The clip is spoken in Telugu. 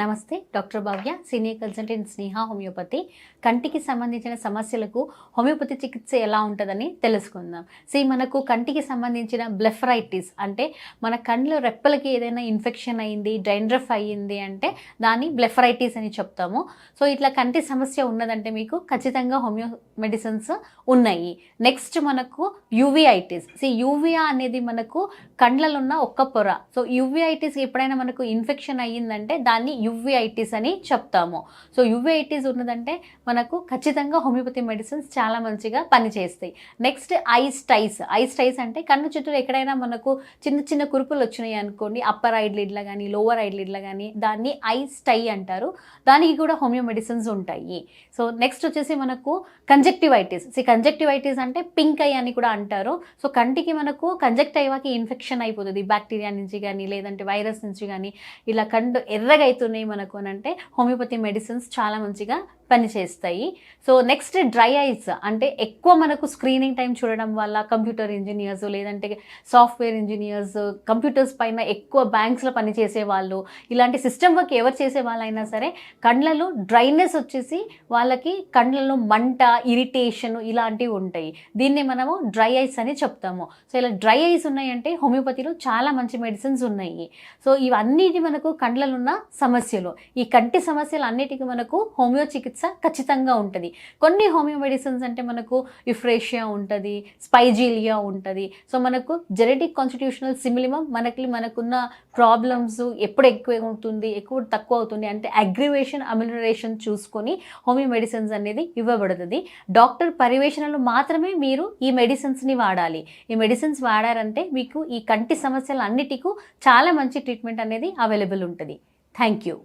నమస్తే doctor Bhavya senior consultant Sneha homeopathy. కంటికి సంబంధించిన సమస్యలకు హోమియోపతి చికిత్స ఎలా ఉంటుందని తెలుసుకుందాం. సి మనకు కంటికి సంబంధించిన బ్లెఫరైటిస్ అంటే మన కళ్ళు రెప్పలకి ఏదైనా ఇన్ఫెక్షన్ అయింది డ్రైండ్రఫ్ అయ్యింది అంటే దాన్ని బ్లెఫరైటిస్ అని చెప్తాము. సో ఇట్లా కంటి సమస్య ఉన్నదంటే మీకు ఖచ్చితంగా హోమియో మెడిసిన్స్ ఉన్నాయి. నెక్స్ట్ మనకు యూవిఐటిస్. సి యూవియా అనేది మనకు కండ్లలో ఉన్న ఒక్క పొర. సో యూవిఐటిస్ ఎప్పుడైనా మనకు ఇన్ఫెక్షన్ అయ్యిందంటే దాన్ని యువిఐటిస్ అని చెప్తాము. సో యువిఐటిస్ ఉన్నదంటే మనకు ఖచ్చితంగా హోమియోపతి మెడిసిన్స్ చాలా మంచిగా పనిచేస్తాయి. Next eye styes eye styes అంటే కన్ను చుట్టూ ఎక్కడైనా మనకు చిన్న చిన్న కురుపులు వచ్చినాయి అనుకోండి అప్పర్ ఐడ్ లిడ్లో కానీ లోవర్ ఐడ్ లిడ్లో కానీ దాన్ని ఐ స్టై అంటారు. దానికి కూడా హోమియో మెడిసిన్స్ ఉంటాయి. సో నెక్స్ట్ వచ్చేసి మనకు కంజక్టివైటిస్. సి కంజక్టివైటిస్ అంటే పింక్ ఐ అని కూడా అంటారు. సో కంటికి మనకు కంజక్టైవాకి ఇన్ఫెక్షన్ అయిపోతుంది. బ్యాక్టీరియా నుంచి కానీ లేదంటే వైరస్ నుంచి కానీ ఇలా కండు ఎర్రగా మనకు అని అంటే హోమియోపతి మెడిసిన్స్ చాలా మంచిగా పనిచేస్తాయి. సో నెక్స్ట్ డ్రై ఐస్ అంటే ఎక్కువ మనకు స్క్రీనింగ్ టైం చూడడం వల్ల కంప్యూటర్ ఇంజనీర్స్ లేదంటే సాఫ్ట్వేర్ ఇంజనీర్స్ కంప్యూటర్స్ పైన ఎక్కువ బ్యాంక్స్లో పనిచేసే వాళ్ళు ఇలాంటి సిస్టమ్ వర్క్ ఎవరు చేసే వాళ్ళైనా సరే కండ్లలో డ్రైనెస్ వచ్చేసి వాళ్ళకి కండ్లలో మంట ఇరిటేషన్ ఇలాంటివి ఉంటాయి. దీన్ని మనము డ్రై ఐస్ అని చెప్తాము. సో ఇలా డ్రై ఐస్ ఉన్నాయంటే హోమియోపతిలో చాలా మంచి మెడిసిన్స్ ఉన్నాయి. సో ఇవన్నిటి మనకు కండ్లలో ఉన్న సమస్యలు. ఈ కంటి సమస్యలు అన్నిటికీ మనకు హోమియో చికిత్స ఖచ్చితంగా ఉంటుంది. కొన్ని హోమియో మెడిసిన్స్ అంటే మనకు ఇఫ్రేషియా ఉంటుంది స్పైజీలియా ఉంటుంది. సో మనకు జెనెటిక్ కాన్స్టిట్యూషనల్ సిమిలిమం మనకి మనకున్న ప్రాబ్లమ్స్ ఎప్పుడు ఎక్కువ అవుతుంది ఎక్కువ తక్కువ అవుతుంది అంటే అగ్రివేషన్ అమిలరేషన్ చూసుకొని హోమియో మెడిసిన్స్ అనేది ఇవ్వబడుతుంది. డాక్టర్ పర్యవేక్షణలో మాత్రమే మీరు ఈ మెడిసిన్స్ని వాడాలి. ఈ మెడిసిన్స్ వాడారంటే మీకు ఈ కంటి సమస్యలు అన్నిటికీ చాలా మంచి ట్రీట్మెంట్ అనేది అవైలబుల్ ఉంటుంది. Thank you.